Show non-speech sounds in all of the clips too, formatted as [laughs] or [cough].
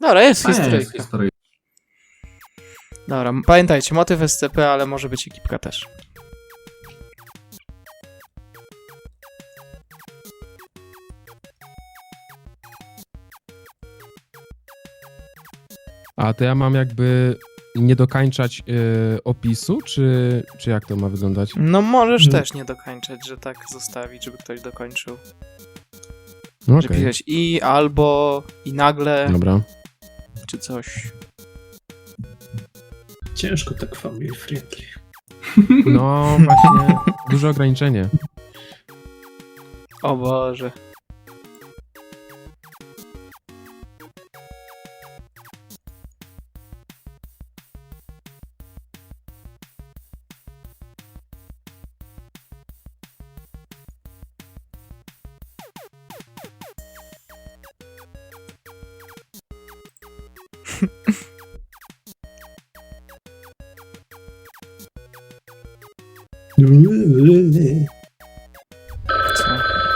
Dobra, jest A nie, historyjka. jest historyjka. Dobra, m- pamiętajcie, motyw SCP, ale może być ekipka też. A to ja mam jakby nie dokańczać y, opisu, czy, czy jak to ma wyglądać? No możesz Mm. też nie dokończać, że tak zostawić, żeby ktoś dokończył. No Że okej, i, albo, i nagle, dobra. Czy coś. Ciężko tak family friendly. No właśnie, duże ograniczenie. O Boże.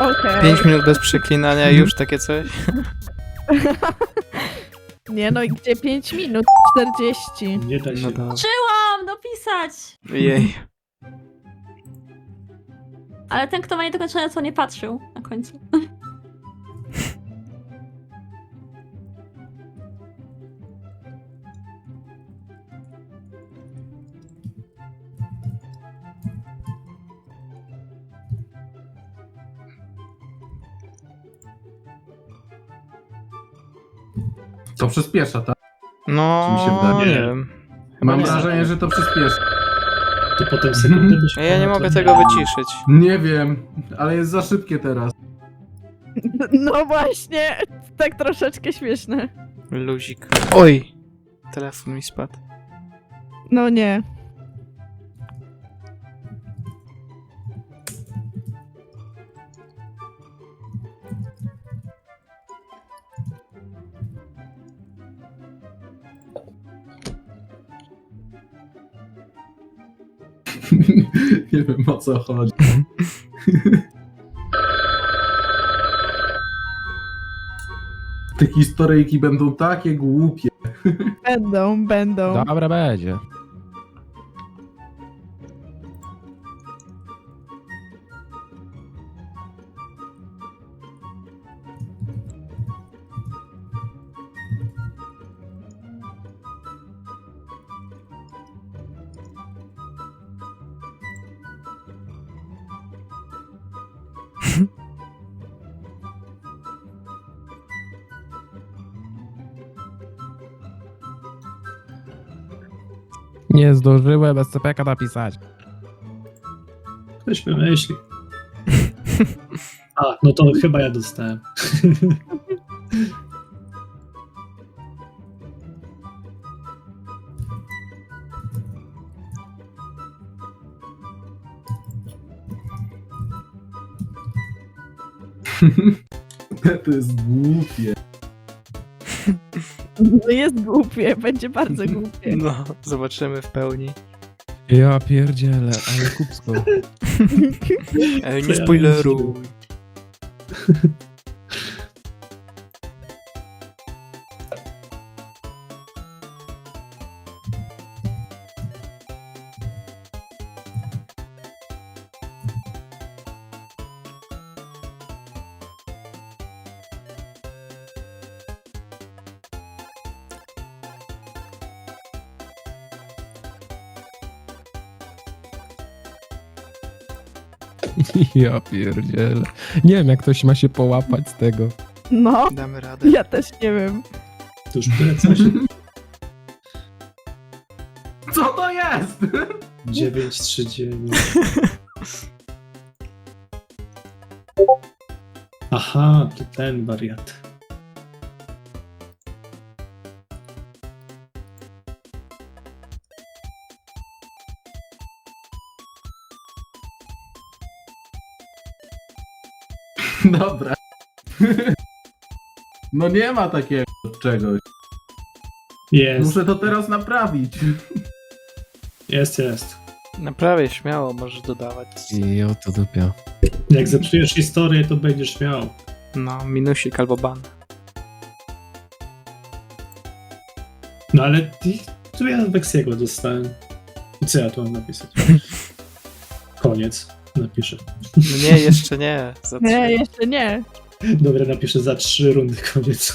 Okej. 5 minut bez przeklinania, już takie coś? [laughs] Nie no i gdzie 5 minut? 40. Nie da się. No dobra. Czyłam dopisać! Jej. Ale ten, kto ma niedokończone, co nie patrzył na końcu. To przyspiesza, tak? No, Czy mi się wydaje? nie wiem. Chyba Mam nie. wrażenie, że to przyspiesza. To potem sekundę byś Ja nie mogę tego wyciszyć. Nie wiem, ale jest za szybkie teraz. [laughs] No właśnie, tak troszeczkę śmieszne. Luzik. Oj! Telefon mi spadł. No nie. [laughs] nie wiem o co chodzi. Te historyjki będą takie głupie. Będą, będą. Dobra, będzie. Nie zdążyłem SCP-ka napisać. Ktoś wymyśli. A, no to chyba ja dostałem. [laughs] To jest głupie. [laughs] No jest głupie, będzie bardzo [laughs] głupie. No, zobaczymy w pełni. Ja pierdzielę, ale kupsko. [laughs] Ej, nie spoileruj. [laughs] [laughs] Ja pierdzielę. Nie wiem, jak ktoś ma się połapać z tego. No, Damy radę. ja też nie wiem. To już coś. [laughs] Co to jest? 9, 3, 9. Aha, to ten wariat. Dobra. [laughs] No nie ma takiego czegoś. Jest, Muszę to teraz naprawić. [laughs] jest, jest. Naprawię śmiało, możesz dodawać. I o to dupia. Jak zepsujesz historię, to będziesz miał. No, minusik albo ban. No ale i- tu ja Weksiego dostałem. I co ja tu mam napisać? [laughs] Koniec. Napiszę. Nie, jeszcze nie. Za Nie, jeszcze nie. Dobra, napiszę za trzy rundy [laughs] koniec.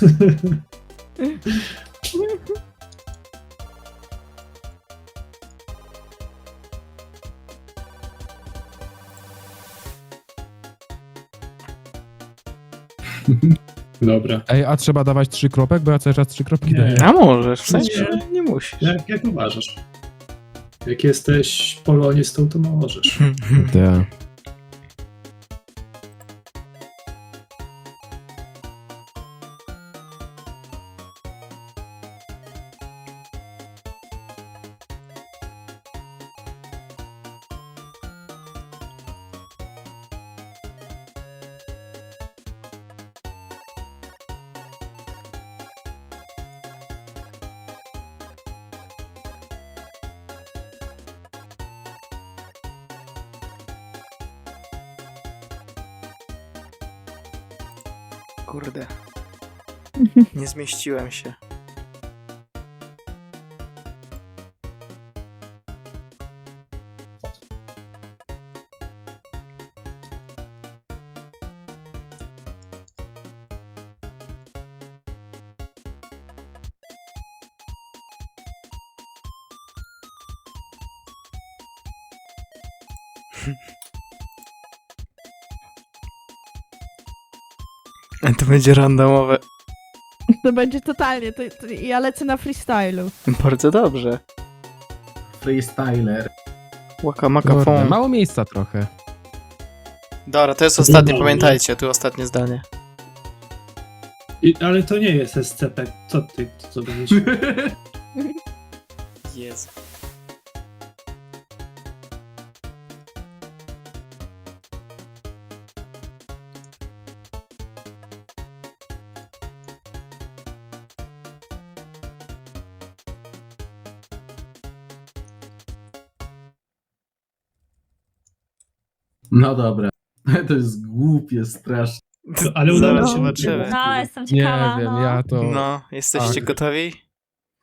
Dobra. Ej, a trzeba dawać trzy kropek, bo ja cały czas trzy kropki Nie. daję. A możesz, w sensie nie musisz. Jak, jak uważasz? Jak jesteś polonistą, to możesz. Tak. Kurde. Nie zmieściłem się. [laughs] to będzie randomowe. To będzie totalnie. To, to ja lecę na freestylu. Bardzo dobrze. Freestyler. Łaka maka Kurde, fon. mało miejsca trochę. Dobra, to jest ostatnie, pamiętajcie, tu ostatnie zdanie. I, ale to nie jest SCP. Co ty, co będziesz? [laughs] Jezu. No dobra. [laughs] To jest głupie, strasznie. Ale udało Zaraz się. zobaczymy. No, jestem Nie ciekawa. wiem, no. ja to No, jesteście Tak. gotowi?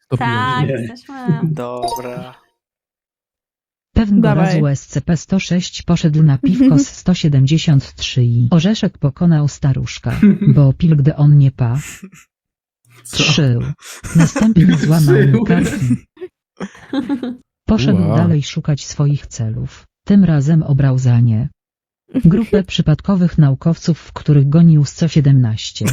stopiłem Tak. Nie. jesteśmy. Dobra. Pewnego Dawaj. razu SCP-106 poszedł na piwko z 173 i orzeszek pokonał staruszka, bo [laughs] pil gdy on nie pa, Co? trzył. Następnie złamał mu karki. Poszedł Ua. dalej szukać swoich celów. Tym razem obrał za nie grupę [laughs] przypadkowych naukowców, w których gonił 117.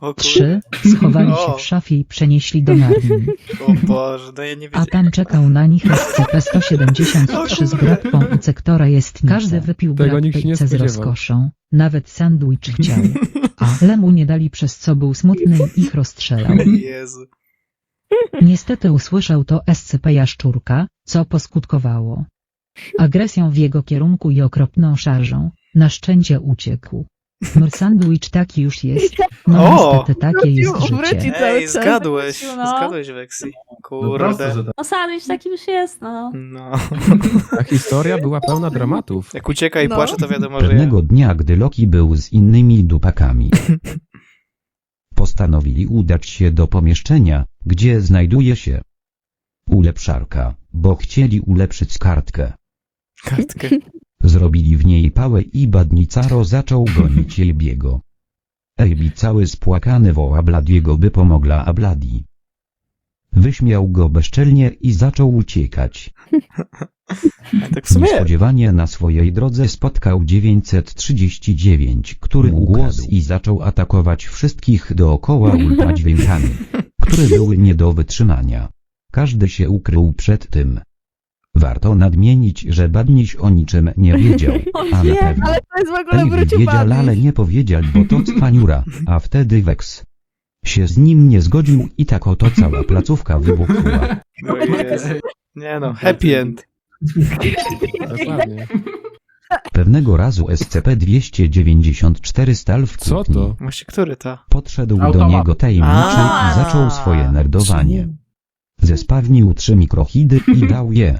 O kurde. Trzy schowali się O. w szafie i przenieśli do Narni. O Boże, no ja nie A wiedziałem. tam czekał na nich SCP-173 z grabką i która jest Każdy wypił Tego nikt się nie z spodziewał. rozkoszą. Nawet sandwich chciał. [laughs] Ale mu nie dali przez co był smutny i ich rozstrzelał. Jezu. Niestety usłyszał to SCP Jaszczurka, co poskutkowało agresją w jego kierunku i okropną szarżą. Na szczęście uciekł. Mr sandwich taki już jest. No O! niestety takie jest życie. Ej, zgadłeś. No. Zgadłeś, Weksy. No Kurde. że tak. No sandwich taki już jest, no. No. [laughs] Ta historia była pełna dramatów. Jak ucieka i No. płacze, to wiadomo, że ja. Pewnego dnia, gdy Loki był z innymi dupakami, [laughs] postanowili udać się do pomieszczenia, gdzie znajduje się ulepszarka, bo chcieli ulepszyć kartkę. Kartkę. [laughs] Zrobili w niej pałę i Badnicaro zaczął gonić [laughs] Ejbiego. Ejbi cały spłakany woła Bladiego by pomogła Abladi. Wyśmiał go bezczelnie i zaczął uciekać. A [laughs] tak w sumie. Niespodziewanie na swojej drodze spotkał 939, który ugłos i zaczął atakować wszystkich dookoła ultradźwiękami, które były nie do wytrzymania. Każdy się ukrył przed tym. Warto nadmienić, że Badniś o niczym nie wiedział, a na pewno Ale to jest w ogóle wrócił wiedział, ale nie powiedział, bo to [laughs] cwaniura, a wtedy Wex się z nim nie zgodził i tak oto cała placówka wybuchła. No. [laughs] Nie no, [laughs] happy end. Dokładnie. Pewnego razu SCP-294 stal w Co kuchni. to? Właśnie, który to? Podszedł do Automat. niego tajemniczy i zaczął swoje nerdowanie. Zespawnił trzy mikrohidy i dał je.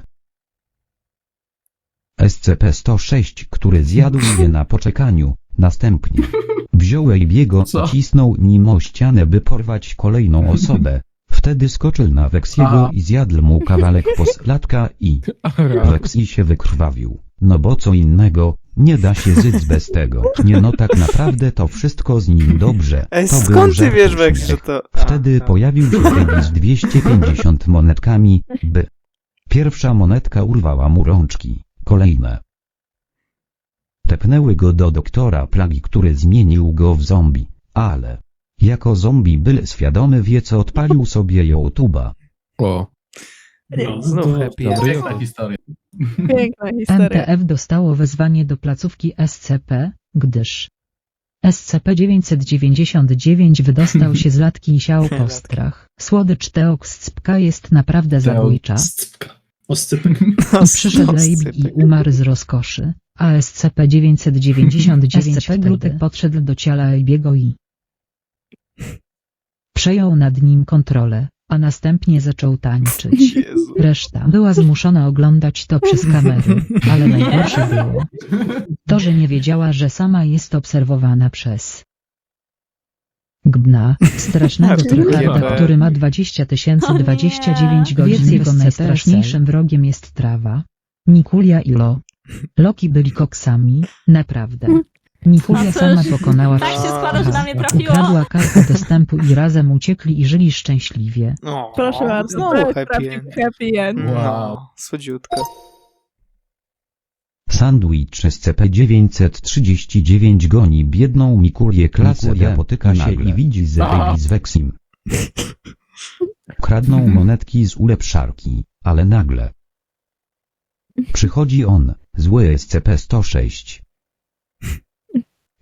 SCP-106, który zjadł je na poczekaniu, następnie wziął Ejbiego Co? i cisnął nim o ścianę, by porwać kolejną osobę, Wtedy skoczył na Weksiego Aha. i zjadł mu kawałek poslatka i [laughs] Ara. Weksi się wykrwawił. No bo co innego, nie da się zyc bez tego. Nie no tak naprawdę to wszystko z nim dobrze. Ej, to był skąd ty żart wiesz, Wex, że uśmiech. to... Wtedy A, a. pojawił się Baby z 250 monetkami, by. Pierwsza monetka urwała mu rączki, kolejne. Tepnęły go do doktora plagi, który zmienił go w zombie, ale. Jako zombie byle świadomy wie co odpalił sobie YouTube'a. O, No, Znów to- happy. Piękna historia. Piękna historia. MTF dostało wezwanie do placówki SCP, gdyż SCP-999 wydostał się z latki i siał po [laughs] strach. Słodycz Teoxcpka jest naprawdę zabójcza. Oscypek. [laughs] Przyszedł Leiby i umarł z rozkoszy, a SCP-999 SCP Glutek podszedł do ciała Leibiego i przejął nad nim kontrolę, a następnie zaczął tańczyć. [laughs] Jezu. Reszta była zmuszona oglądać to przez kamery, ale najgorsze było to, że nie wiedziała, że sama jest obserwowana przez Gbna, [laughs] strasznego tryharda, który ma 20 O nie. 029 godzin. Jego najstraszniejszym wrogiem jest trawa. Nikulia i Lo. Loki byli koksami, naprawdę. Nikulia No sama pokonała tak się składa, że na mnie trafiło. Ukradła kartę dostępu i razem uciekli i żyli szczęśliwie. O, Proszę bardzo, Znowu jest happy end. happy end. No, Wow. słodziutko. Sandwich SCP-939 goni biedną Mikulię klasę. Mikulia potyka się i widzi A. Zerygi z Weksim. Kradną [laughs] monetki z ulepszarki, ale nagle przychodzi on, zły SCP-106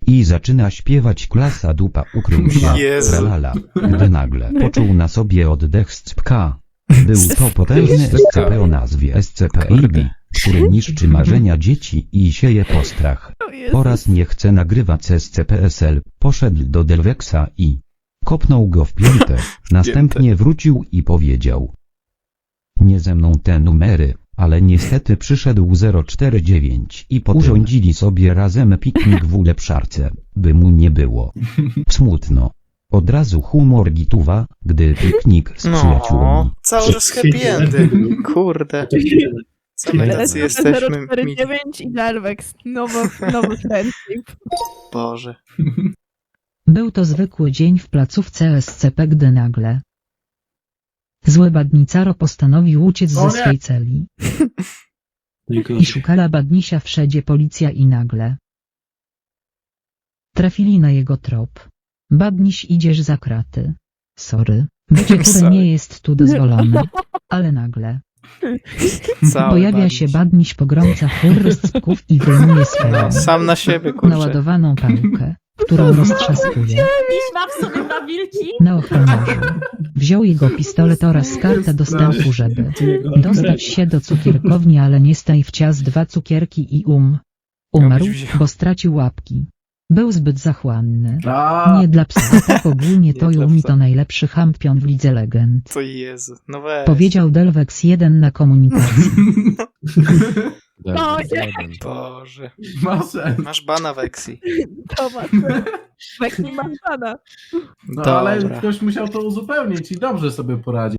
i zaczyna śpiewać klasa dupa ukrył się, [laughs] Jezu. tralala, gdy nagle poczuł na sobie oddech scpka. Był to potężny SCP o nazwie SCP-Ilbi, który niszczy marzenia dzieci i sieje postrach. Oraz nie chce nagrywać SCPSL, poszedł do Delvexa i kopnął go w piętę, [laughs] następnie wrócił i powiedział Nie ze mną te numery, ale niestety przyszedł 049 i potem urządzili sobie razem piknik w ulepszarce, by mu nie było [laughs] smutno. Od razu humor gituwa, gdy piknik z przyjaciółmi. No, cały czas happy endy. Kurde, My tacy jesteśmy mi... 049 i Darwex. Nowo, nowy [laughs] friendship. Boże. Był to zwykły dzień w placówce SCP, gdy nagle zły badnicaro postanowił uciec O ze swej celi i szukała badnisia wszędzie policja i nagle trafili na jego trop. Badniś idziesz za kraty. Sorry. Bycie nie jest tu dozwolone, ale nagle Cały pojawia się badniś. badniś pogromca cyków i wyjmuje swoją No, sam na siebie, kurczę. naładowaną pałkę, którą [laughs] roztrzaskuje. Dziś ma w sobie dwa wilki. na ochroniarzu. Wziął jego pistolet oraz kartę dostępu, żeby dostać się do cukierkowni, ale nie staj w ciast dwa cukierki i um. Umarł, bo stracił łapki. Był zbyt zachłanny. A, Nie dla psa, [laughs] tak ogólnie to Nie dla psa. to najlepszy champion w lidze legend. Co Jezu, no weź. Powiedział Delvex 1 na komunikacji. [laughs] No, Jeden. Boże. Masz Masz bana Weksi. Zobacz. Wex nie ma pana. No ale Dobra. ktoś musiał to uzupełnić i dobrze sobie poradzić.